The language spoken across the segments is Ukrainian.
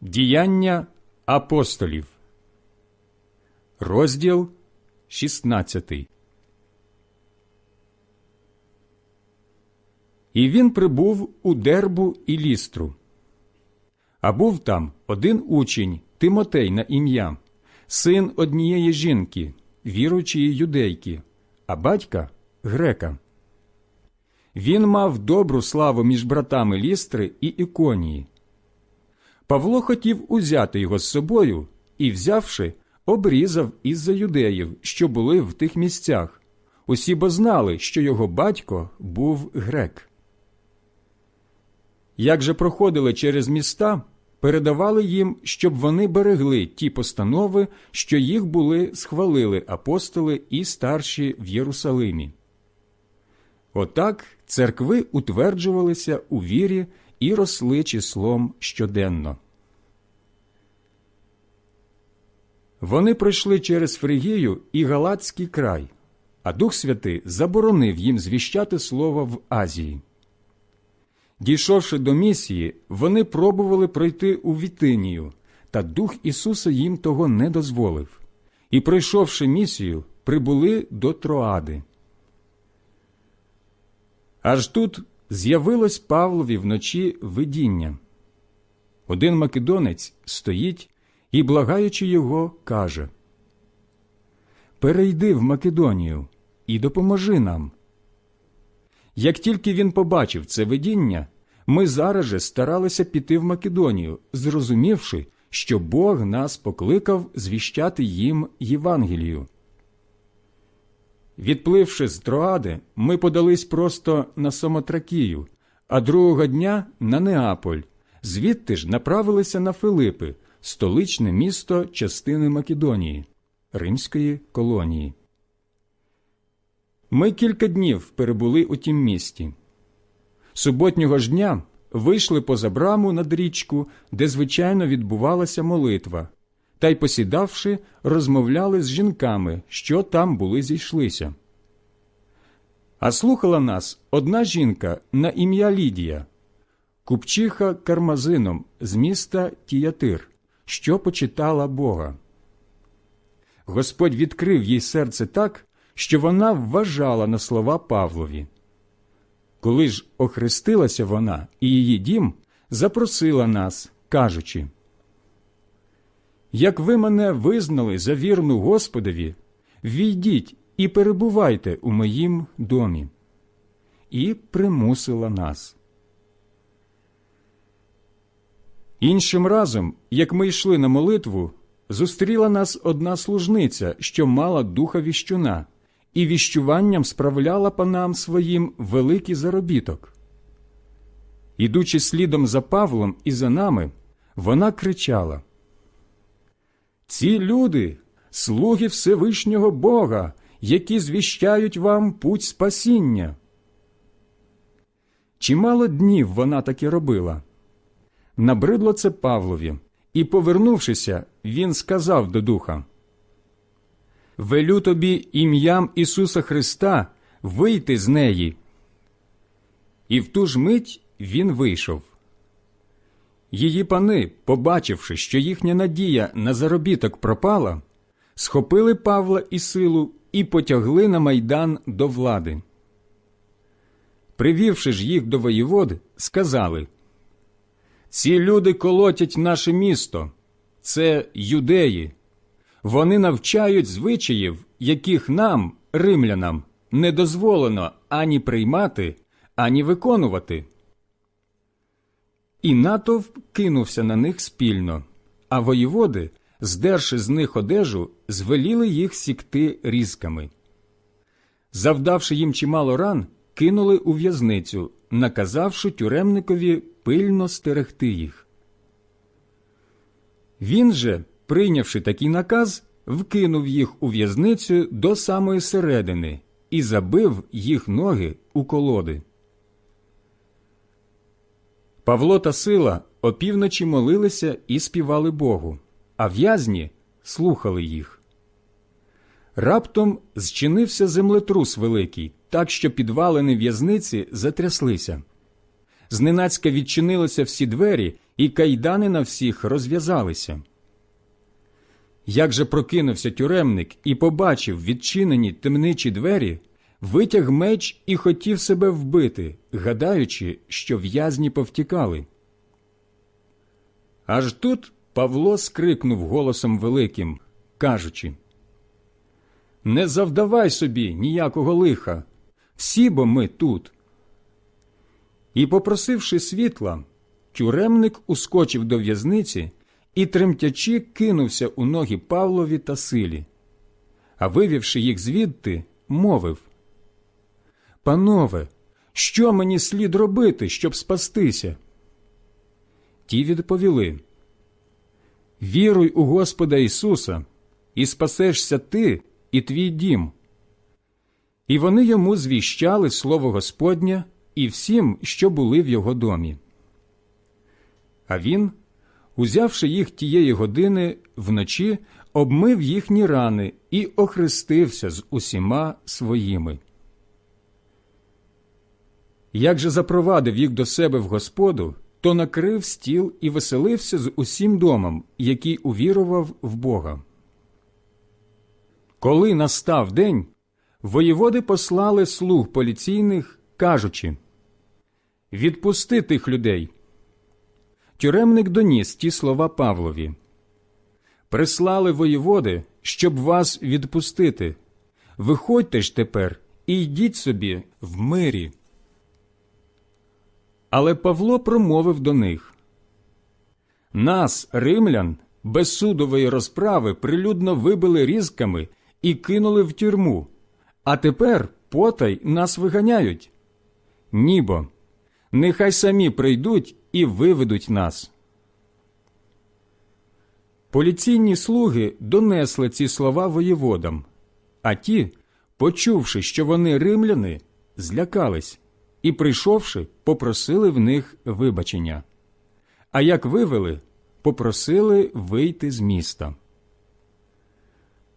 Діяння апостолів, розділ 16. І він прибув у дербу і лістру. А був там один учень Тимотей на ім'я, син однієї жінки, віруючої юдейки, а батька грека. Він мав добру славу між братами лістри і іконії. Павло хотів узяти його з собою і, взявши, обрізав із-за юдеїв, що були в тих місцях. Усі бо знали, що його батько був грек. Як же проходили через міста, передавали їм, щоб вони берегли ті постанови, що їх були схвалили апостоли і старші в Єрусалимі. Отак церкви утверджувалися у вірі і росли числом щоденно. Вони пройшли через Фригію і Галатський край, а Дух Святий заборонив їм звіщати слово в Азії. Дійшовши до місії, вони пробували пройти у Вітинію, та Дух Ісуса їм того не дозволив, і, пройшовши місію, прибули до Троади. Аж тут з'явилось Павлові вночі видіння. Один македонець стоїть і, благаючи його, каже Перейди в Македонію і допоможи нам. Як тільки він побачив це видіння, ми зараз же старалися піти в Македонію, зрозумівши, що Бог нас покликав звіщати їм Євангелію. Відпливши з Троади, ми подались просто на Самотракію, а другого дня на Неаполь, звідти ж направилися на Филипи, столичне місто частини Македонії, римської колонії. Ми кілька днів перебули у тім місті. Суботнього ж дня вийшли поза браму над річку, де звичайно відбувалася молитва, та й, посідавши, розмовляли з жінками, що там були зійшлися. А слухала нас одна жінка на ім'я Лідія, купчиха кармазином з міста Тіятир, що почитала Бога. Господь відкрив їй серце так, що вона вважала на слова Павлові. Коли ж охрестилася вона і її дім, запросила нас, кажучи Як ви мене визнали за вірну Господові, війдіть і перебувайте у моїм домі. І примусила нас. Іншим разом, як ми йшли на молитву, зустріла нас одна служниця, що мала духа віщуна, і віщуванням справляла панам своїм великий заробіток. Ідучи слідом за Павлом і за нами, вона кричала Ці люди слуги Всевишнього Бога, які звіщають вам путь спасіння. Чимало днів вона таки робила. Набридло це Павлові, і, повернувшися, він сказав до духа Велю тобі ім'ям Ісуса Христа вийти з неї. І в ту ж мить він вийшов. Її пани, побачивши, що їхня надія на заробіток пропала, схопили Павла і силу і потягли на майдан до влади. Привівши ж їх до воєводи, сказали Ці люди колотять наше місто, це юдеї. Вони навчають звичаїв, яких нам, римлянам, не дозволено ані приймати, ані виконувати. І натовп кинувся на них спільно, а воєводи, здерши з них одежу, звеліли їх сікти різками. Завдавши їм чимало ран, кинули у в'язницю, наказавши тюремникові пильно стерегти їх. Він же, прийнявши такий наказ, вкинув їх у в'язницю до самої середини і забив їх ноги у колоди. Павло та Сила опівночі молилися і співали Богу, а в'язні слухали їх. Раптом зчинився землетрус великий, так що підвалини в'язниці затряслися. Зненацька відчинилися всі двері, і кайдани на всіх розв'язалися. Як же прокинувся тюремник і побачив відчинені темничі двері, витяг меч і хотів себе вбити, гадаючи, що в'язні повтікали. Аж тут Павло скрикнув голосом великим, кажучи Не завдавай собі ніякого лиха, всі бо ми тут. І, попросивши світла, тюремник ускочив до в'язниці і, тремтячи, кинувся у ноги Павлові та силі, а вивівши їх звідти, мовив Панове, що мені слід робити, щоб спастися? Ті відповіли Віруй у Господа Ісуса, і спасешся ти і твій дім. І вони йому звіщали слово Господнє і всім, що були в його домі. А він, узявши їх тієї години вночі, обмив їхні рани і охрестився з усіма своїми. Як же запровадив їх до себе в Господу, то накрив стіл і веселився з усім домом, який увірував в Бога. Коли настав день, воєводи послали слуг поліційних, кажучи Відпусти тих людей. Тюремник доніс ті слова Павлові. Прислали воєводи, щоб вас відпустити. Виходьте ж тепер і йдіть собі в мирі. Але Павло промовив до них Нас, римлян, без судової розправи прилюдно вибили різками і кинули в тюрму, а тепер потай нас виганяють. Нібо, нехай самі прийдуть і виведуть нас. Поліційні слуги донесли ці слова воєводам, а ті, почувши, що вони римляни, злякались і, прийшовши, попросили в них вибачення. А як вивели, попросили вийти з міста.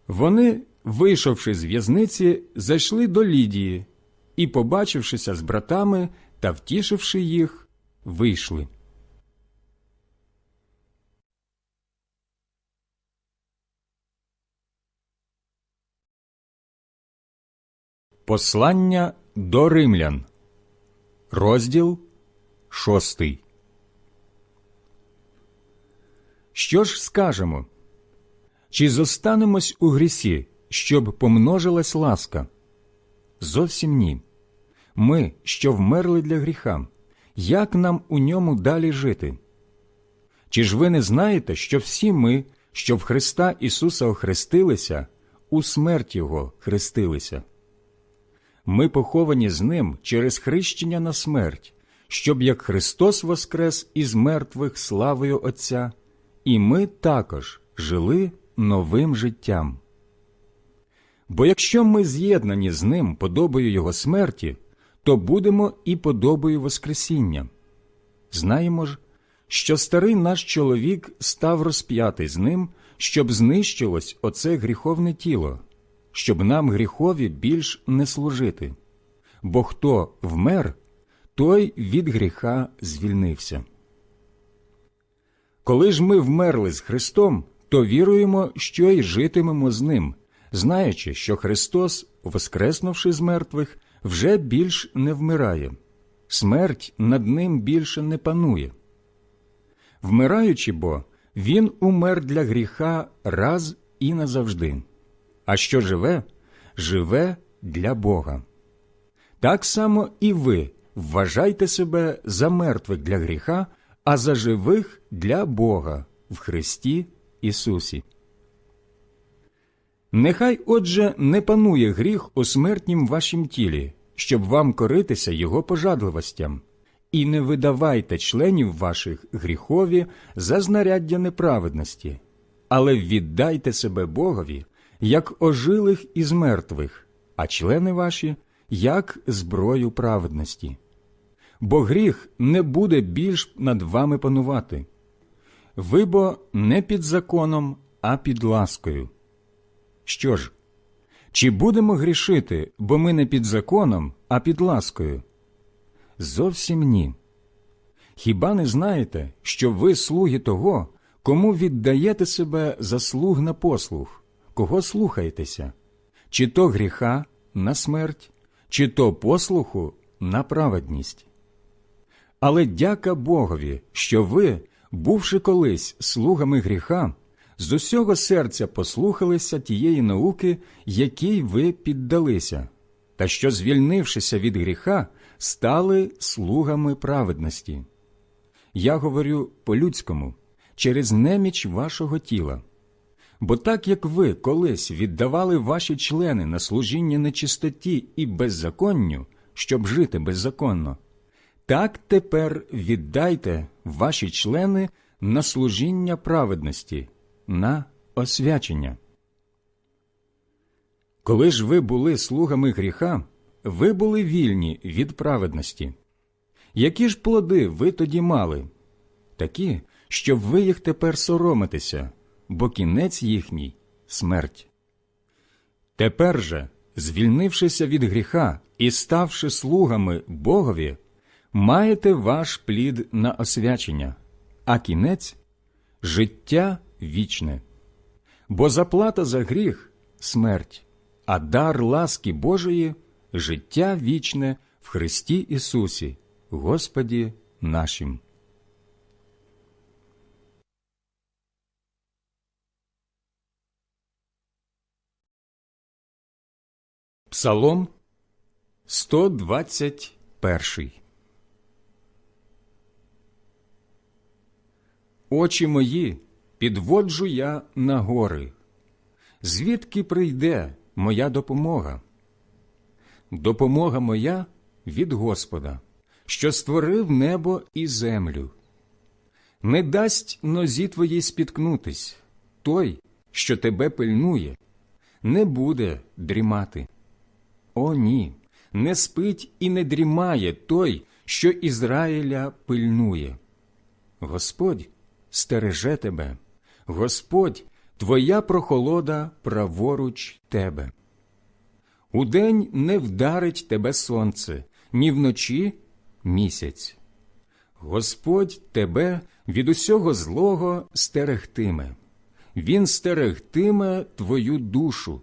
Вони, вийшовши з в'язниці, зайшли до Лідії і, побачившися з братами та втішивши їх, вийшли. Послання до римлян, розділ шостий. Що ж скажемо? Чи зостанемось у грісі, щоб помножилась ласка? Зовсім ні. Ми, що вмерли для гріха, як нам у ньому далі жити? Чи ж ви не знаєте, що всі ми, що в Христа Ісуса охрестилися, у смерть Його хрестилися? Ми поховані з Ним через хрещення на смерть, щоб як Христос воскрес із мертвих славою Отця, і ми також жили новим життям. Бо якщо ми з'єднані з Ним подобою Його смерті, то будемо і подобою Воскресіння. Знаємо ж, що старий наш чоловік став розп'ятий з ним, щоб знищилось оце гріховне тіло, щоб нам гріхові більш не служити. Бо хто вмер, той від гріха звільнився. Коли ж ми вмерли з Христом, то віруємо, що й житимемо з Ним, знаючи, що Христос, воскреснувши з мертвих, вже більш не вмирає, смерть над ним більше не панує. Вмираючи бо, він умер для гріха раз і назавжди, а що живе, живе для Бога. Так само і ви вважайте себе за мертвих для гріха, а за живих для Бога в Христі Ісусі. Нехай, отже, не панує гріх у смертнім вашім тілі, щоб вам коритися його пожадливостям, і не видавайте членів ваших гріхові за знаряддя неправедності, але віддайте себе Богові, як ожилих із мертвих, а члени ваші як зброю праведності. Бо гріх не буде більш над вами панувати. Ви бо не під законом, а під ласкою. Що ж, чи будемо грішити, бо ми не під законом, а під ласкою? Зовсім ні. Хіба не знаєте, що ви слуги того, кому віддаєте себе за слуг на послуг, кого слухаєтеся? Чи то гріха на смерть, чи то послуху на праведність? Але дяка Богові, що ви, бувши колись слугами гріха, з усього серця послухалися тієї науки, якій ви піддалися, та що, звільнившися від гріха, стали слугами праведності. Я говорю по-людському, через неміч вашого тіла. Бо так як ви колись віддавали ваші члени на служіння нечистоті і беззаконню, щоб жити беззаконно, так тепер віддайте ваші члени на служіння праведності, на освячення. Коли ж ви були слугами гріха, ви були вільні від праведності. Які ж плоди ви тоді мали? Такі, що ви їх тепер соромитеся, бо кінець їхній смерть. Тепер же, звільнившися від гріха і ставши слугами Богові, маєте ваш плід на освячення, а кінець життя вічне. Бо заплата за гріх смерть, а дар ласки Божої життя вічне в Христі Ісусі, Господі нашим. Псалом 121 Очі мої підводжу я на гори. Звідки прийде моя допомога? Допомога моя від Господа, що створив небо і землю. Не дасть нозі твоїй спіткнутись, той, що тебе пильнує, не буде дрімати. О, ні, не спить і не дрімає той, що Ізраїля пильнує. Господь стереже тебе, Господь твоя прохолода праворуч тебе. Удень не вдарить тебе сонце, ні вночі місяць. Господь тебе від усього злого стерегтиме, Він стерегтиме твою душу.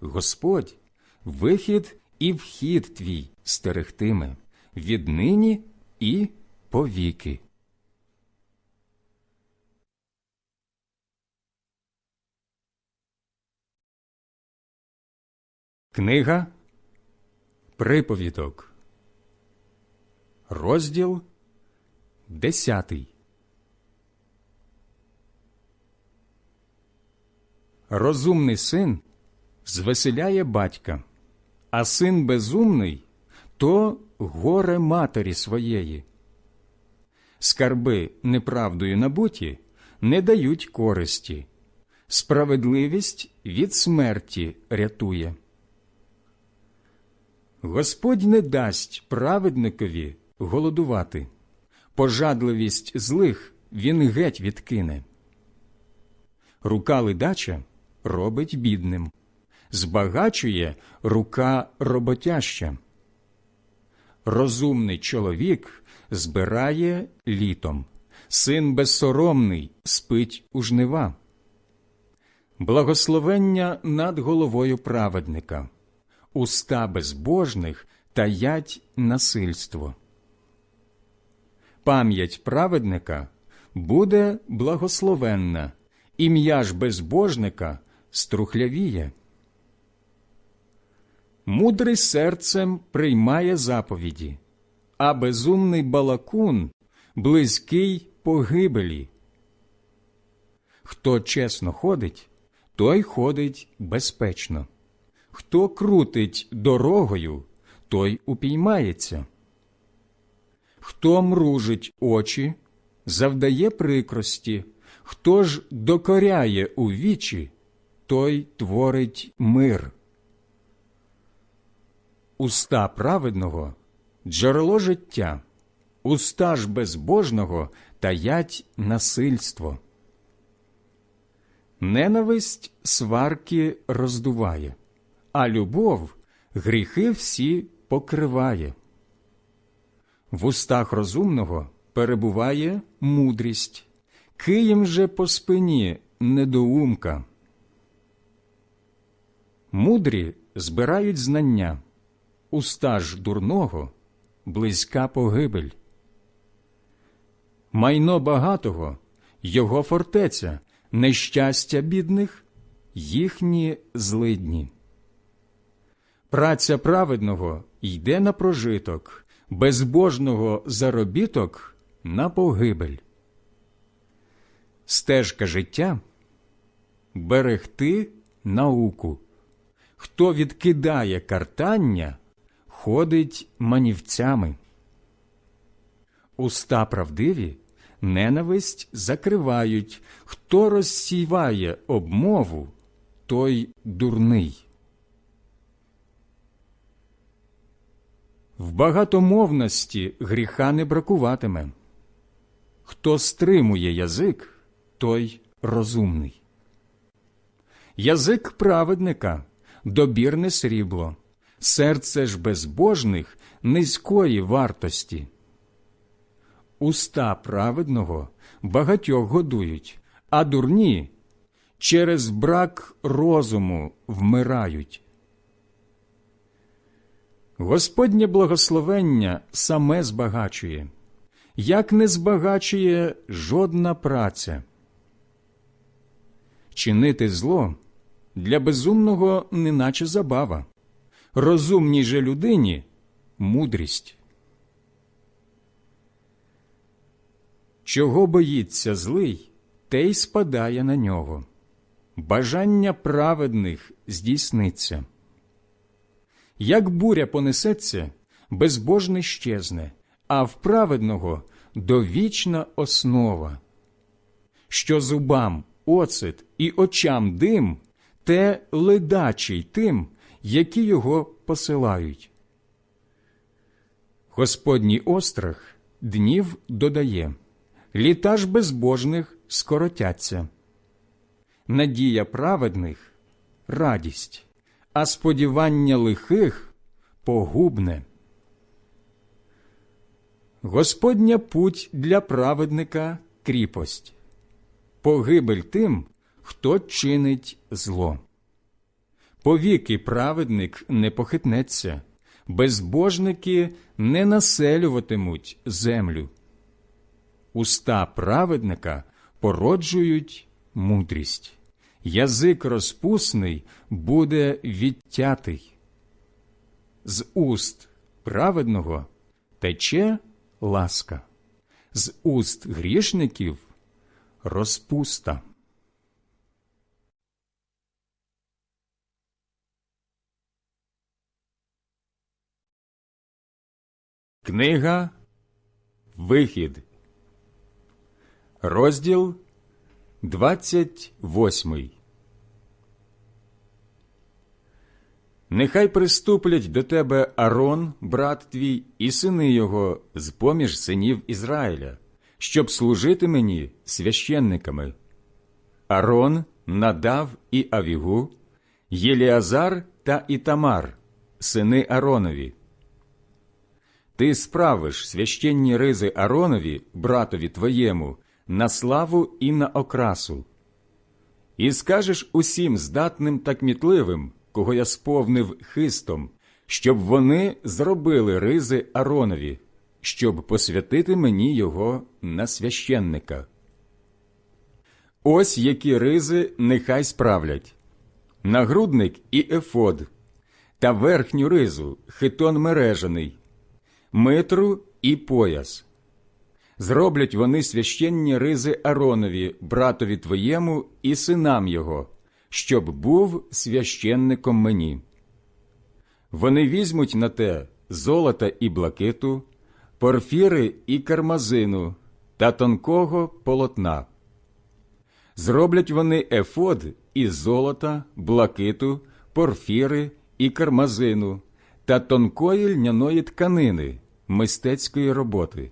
Господь вихід і вхід твій стерегтиме віднині і повіки. Книга Приповідок, розділ десятий. Розумний син звеселяє батька, а син безумний то горе матері своєї. Скарби неправдою набуті не дають користі, справедливість від смерті рятує. Господь не дасть праведникові голодувати, пожадливість злих він геть відкине. Рука ледача робить бідним, збагачує рука роботяща. Розумний чоловік збирає літом, син безсоромний спить у жнива. Благословення над головою праведника уста безбожних таять насильство. Пам'ять праведника буде благословенна, ім'я ж безбожника струхлявіє. Мудрий серцем приймає заповіді, а безумний балакун близький погибелі. Хто чесно ходить, той ходить безпечно. Хто крутить дорогою, той упіймається. Хто мружить очі, завдає прикрості, хто ж докоряє у вічі, той творить мир. Уста праведного джерело життя, уста ж безбожного таять насильство. Ненависть сварки роздуває а любов гріхи всі покриває. В устах розумного перебуває мудрість, києм же по спині недоумка. Мудрі збирають знання, уста ж дурного близька погибель. Майно багатого його фортеця, нещастя бідних їхні злидні. Праця праведного йде на прожиток, безбожного заробіток на погибель. Стежка життя берегти науку. Хто відкидає картання, ходить манівцями. Уста правдиві ненависть закривають, хто розсіває обмову, той дурний. В багатомовності гріха не бракуватиме. Хто стримує язик, той розумний. Язик праведника добірне срібло, серце ж безбожних низької вартості. Уста праведного багатьох годують, а дурні через брак розуму вмирають. Господнє благословення саме збагачує, як не збагачує жодна праця. Чинити зло для безумного неначе забава, розумній же людині мудрість. Чого боїться злий, те й спадає на нього. Бажання праведних здійсниться. Як буря понесеться, безбожний щезне, а в праведного довічна основа. Що зубам оцет і очам дим, те ледачий тим, які його посилають. Господній острах днів додає, літа ж безбожних скоротяться. Надія праведних радість, а сподівання лихих погубне. Господня путь для праведника кріпость, погибель тим, хто чинить зло. Повіки праведник не похитнеться, безбожники не населюватимуть землю. Уста праведника породжують мудрість, язик розпусний буде відтятий. З уст праведного тече ласка, з уст грішників розпуста. Книга Вихід, розділ 28 Нехай приступлять до тебе Арон, брат твій, і сини його з поміж синів Ізраїля, щоб служити мені священниками. Арон надав і Авігу, Єліазар та Ітамар, сини Аронові. Ти справиш священні ризи Аронові, братові твоєму, на славу і на окрасу. І скажеш усім здатним та кмітливим, кого я сповнив хистом, щоб вони зробили ризи Аронові, щоб посвятити мені його на священника. Ось які ризи нехай справлять нагрудник і ефод, та верхню ризу хитон мережаний, митру і пояс. Зроблять вони священні ризи Аронові, братові твоєму і синам його, щоб був священником мені. Вони візьмуть на те золота і блакиту, порфіри і кармазину та тонкого полотна. Зроблять вони ефод із золота, блакиту, порфіри і кармазину та тонкої льняної тканини мистецької роботи.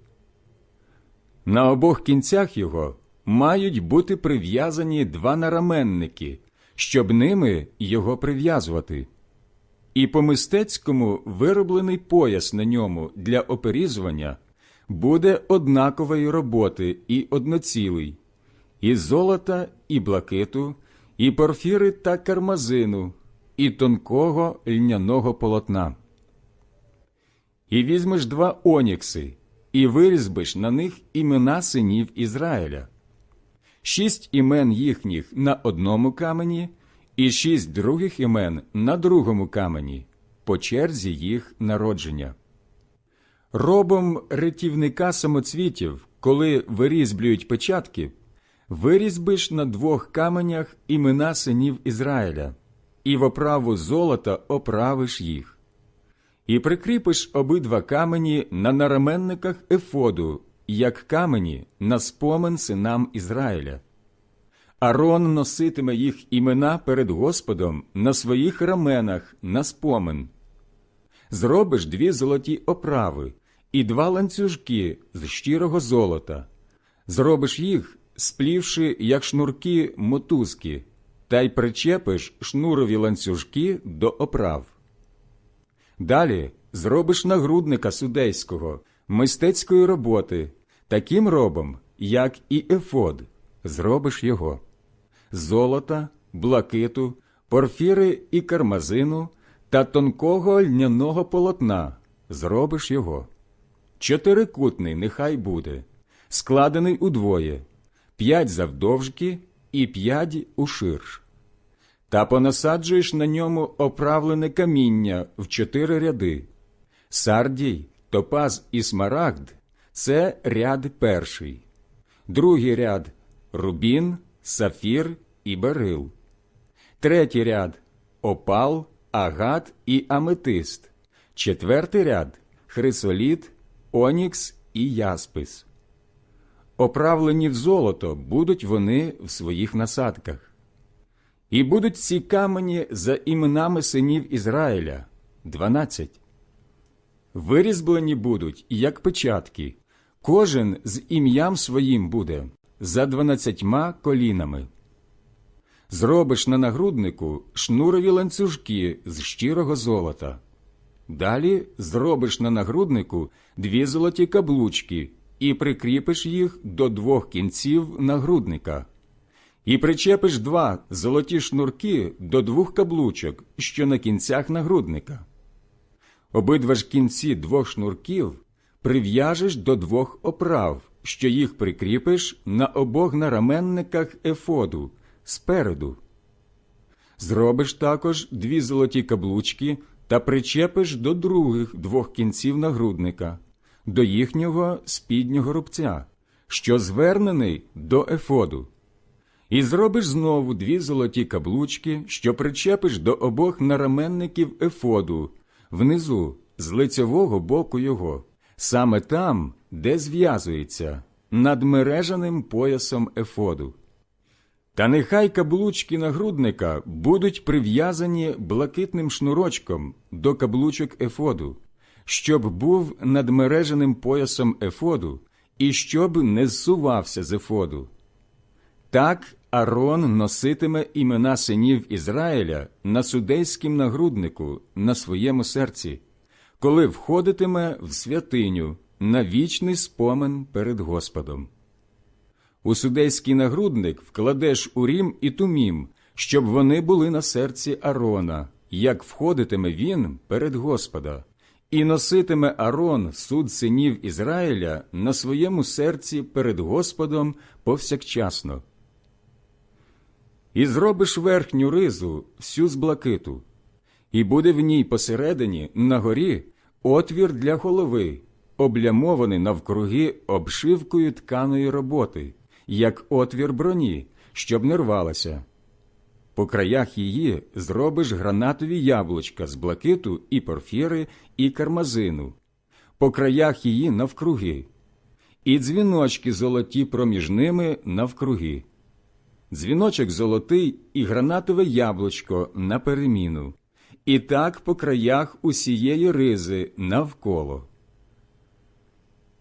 На обох кінцях його мають бути прив'язані два нараменники, щоб ними його прив'язувати, і по мистецькому вироблений пояс на ньому для оперізування буде однакової роботи і одноцілий, і золота, і блакиту, і порфіри та кармазину, і тонкого льняного полотна. І візьмеш два онікси, і вирізбиш на них імена синів Ізраїля, шість імен їхніх на одному камені, і шість других імен на другому камені, по черзі їх народження. Робом ретівника самоцвітів, коли вирізблюють печатки, вирізбиш на двох каменях імена синів Ізраїля, і в оправу золота оправиш їх. І прикріпиш обидва камені на нараменниках ефоду, як камені на спомин синам Ізраїля. Арон носитиме їх імена перед Господом на своїх раменах на спомин. Зробиш дві золоті оправи і два ланцюжки з щирого золота. Зробиш їх, сплівши, як шнурки мотузки, та й причепиш шнурові ланцюжки до оправ. Далі зробиш нагрудника судейського, мистецької роботи, таким робом, як і ефод, зробиш його. Золота, блакиту, порфіри і кармазину та тонкого льняного полотна, зробиш його. Чотирикутний нехай буде, складений удвоє, п'ять завдовжки і п'ять уширш. Та понасаджуєш на ньому оправлене каміння в чотири ряди. Сардій, топаз і смарагд це ряд перший, другий ряд рубін, сафір і берил, третій ряд опал, агат і аметист, четвертий ряд хрисоліт, онікс і яспис. Оправлені в золото будуть вони в своїх насадках. І будуть ці камені за іменами синів Ізраїля дванадцять. Вирізблені будуть, як печатки, кожен з ім'ям своїм буде за дванадцятьма колінами. Зробиш на нагруднику шнурові ланцюжки з щирого золота. Далі зробиш на нагруднику дві золоті каблучки і прикріпиш їх до двох кінців нагрудника. І причепиш два золоті шнурки до двох каблучок, що на кінцях нагрудника. Обидва ж кінці двох шнурків прив'яжеш до двох оправ, що їх прикріпиш на обох нараменниках ефоду спереду. Зробиш також дві золоті каблучки та причепиш до других двох кінців нагрудника, до їхнього спіднього рубця, що звернений до ефоду. І зробиш знову дві золоті каблучки, що причепиш до обох нараменників ефоду, внизу, з лицьового боку його, саме там, де зв'язується, над мережаним поясом ефоду. Та нехай каблучки нагрудника будуть прив'язані блакитним шнурочком до каблучок ефоду, щоб був над мереженим поясом ефоду і щоб не зсувався з ефоду. Так Арон носитиме імена синів Ізраїля на судейськім нагруднику на своєму серці, коли входитиме в святиню на вічний спомин перед Господом. У судейський нагрудник вкладеш урім і тумім, щоб вони були на серці Арона, як входитиме він перед Господа, і носитиме Арон суд синів Ізраїля на своєму серці перед Господом повсякчасно. І зробиш верхню ризу всю з блакиту, і буде в ній посередині на горі отвір для голови, облямований навкруги обшивкою тканої роботи, як отвір броні, щоб не рвалася. По краях її зробиш гранатові яблучка з блакиту і порфіри, і кармазину, по краях її навкруги, і дзвіночки золоті проміж ними навкруги дзвіночок золотий і гранатове яблучко на переміну, і так по краях усієї ризи навколо.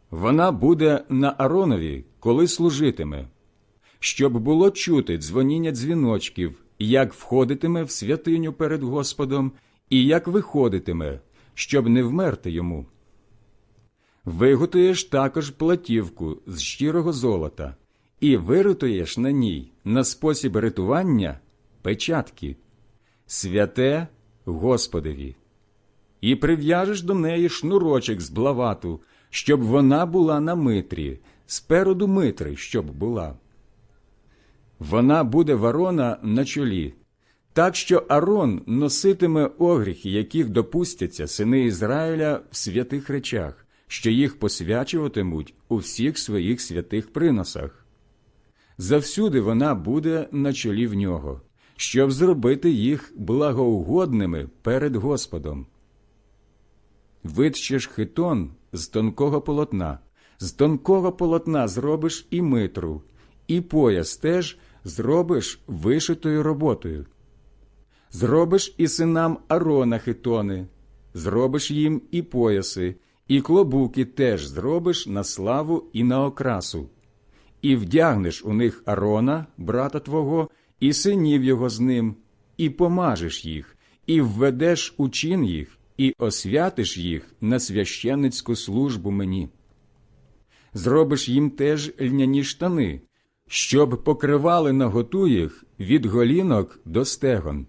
Вона буде на Аронові, коли служитиме, щоб було чути дзвоніння дзвіночків, як входитиме в святиню перед Господом, і як виходитиме, щоб не вмерти йому. Виготуєш також платівку з щирого золота і виритуєш на ній на спосіб ритування печатки, святе Господові, і прив'яжеш до неї шнурочок з блавату, щоб вона була на митрі, спереду митри, щоб була. Вона буде ворона на чолі, так що Арон носитиме огріхи, яких допустяться сини Ізраїля в святих речах, що їх посвячуватимуть у всіх своїх святих приносах. Завсюди вона буде на чолі в нього, щоб зробити їх благоугодними перед Господом. Витщеш хитон з тонкого полотна, з тонкого полотна зробиш і митру, і пояс теж зробиш вишитою роботою. Зробиш і синам Арона хитони, зробиш їм і пояси, і клобуки теж зробиш на славу і на окрасу, і вдягнеш у них Арона, брата твого, і синів його з ним, і помажеш їх, і введеш у чин їх, і освятиш їх на священницьку службу мені. Зробиш їм теж льняні штани, щоб покривали наготу їх від голінок до стегон.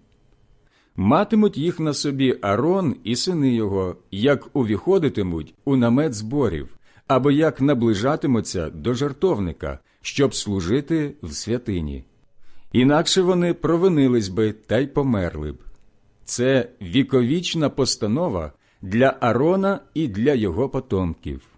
Матимуть їх на собі Арон і сини його, як увіходитимуть у намет зборів, або як наближатимуться до жартовника, щоб служити в святині. Інакше вони провинились би та й померли б. Це віковічна постанова для Арона і для його потомків.